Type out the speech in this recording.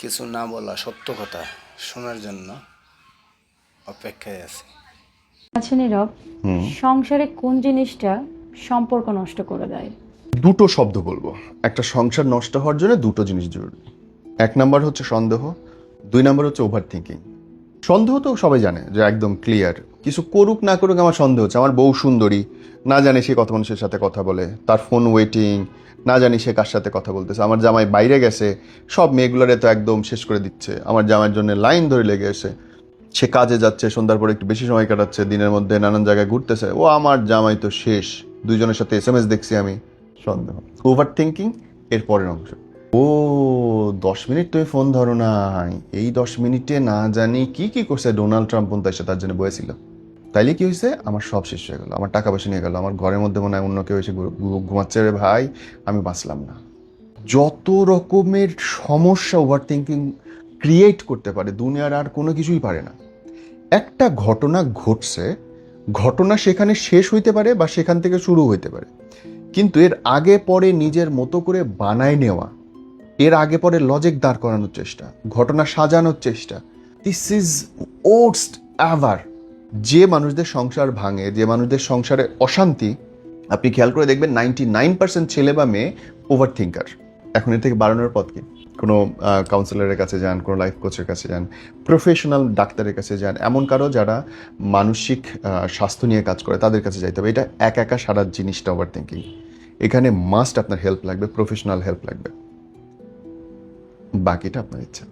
কিছু না বলা সত্য কথা শোনার জন্য অপেক্ষায় আছি। আচ্ছা নীরব সংসারে কোন জিনিসটা সম্পর্ক নষ্ট করে দেয়? দুটো শব্দ বলব। একটা সংসার নষ্ট হওয়ার জন্য দুটো জিনিস জরুরি। এক নাম্বার হচ্ছে সন্দেহ দুই নাম্বার হচ্ছে ওভার থিঙ্কিং সন্দেহ তো সবাই জানে যে একদম ক্লিয়ার কিছু করুক না করুক আমার সন্দেহ হচ্ছে। আমার বউ সুন্দরী না জানে সে কত মানুষের সাথে কথা বলে তার ফোন ওয়েটিং না জানি সে কার সাথে কথা বলতেছে। আমার জামাই বাইরে গেছে, সব মেয়েগুলোরে তো একদম শেষ করে দিচ্ছে। আমার জামাইয়ের জন্য লাইন ধরে লেগে এসে সে কাজে যাচ্ছে, সন্ধ্যার পরে একটু বেশি সময় কাটাচ্ছে, দিনের মধ্যে নানান জায়গায় ঘুরতেছে। ও আমার জামাই তো শেষ। দুইজনের সাথে এস এম এস দেখছি আমি। সন্দেহ। ওভার থিঙ্কিং এর পরের অংশ। ও, দশ মিনিট তুমি ফোন ধরো নাই। এই দশ মিনিটে না জানি কি কি করছে। ডোনাল্ড ট্রাম্প পর্যন্ত এসে তার জন্য বয়েছিল। তাইলে কি হয়েছে আমার সব শেষ হয়ে গেলো। আমার টাকা পয়সা নিয়ে গেলো। আমার ঘরের মধ্যে মনে হয় অন্য কেউ এসে ঘুমাচ্ছে। রে ভাই, আমি বাঁচলাম না। যত রকমের সমস্যা ওভার থিঙ্কিং ক্রিয়েট করতে পারে, দুনিয়ার আর কোনো কিছুই পারে না। একটা ঘটনা ঘটছে, ঘটনা সেখানে শেষ হইতে পারে বা সেখান থেকে শুরু হইতে পারে। কিন্তু এর আগে পরে নিজের মতো করে বানায় নেওয়া, এর আগে পরে লজিক দাঁড় করানোর চেষ্টা, ঘটনা সাজানোর চেষ্টা দিস ইজ ওটস অ্যাভার যে মানুষদের সংসার ভাঙে, যে মানুষদের সংসারে অশান্তি, আপনি খেয়াল করে দেখবেন নাইনটি নাইন পার্সেন্ট ছেলে বা মেয়ে ওভার থিঙ্কার এখন এর থেকে বাড়ানোর পথ কি? কোনো কাউন্সিলরের কাছে যান, কোনো লাইফ কোচের কাছে যান প্রফেশনাল ডাক্তারের কাছে যান, এমন কারও যারা মানসিক স্বাস্থ্য নিয়ে কাজ করে, তাদের কাছে যাইতে হবে। এটা এক একা সারা জিনিসটা ওভার থিঙ্কিং এখানে মাস্ট আপনার হেল্প লাগবে প্রফেশনাল হেল্প লাগবে। বাকিটা আপনার ইচ্ছা।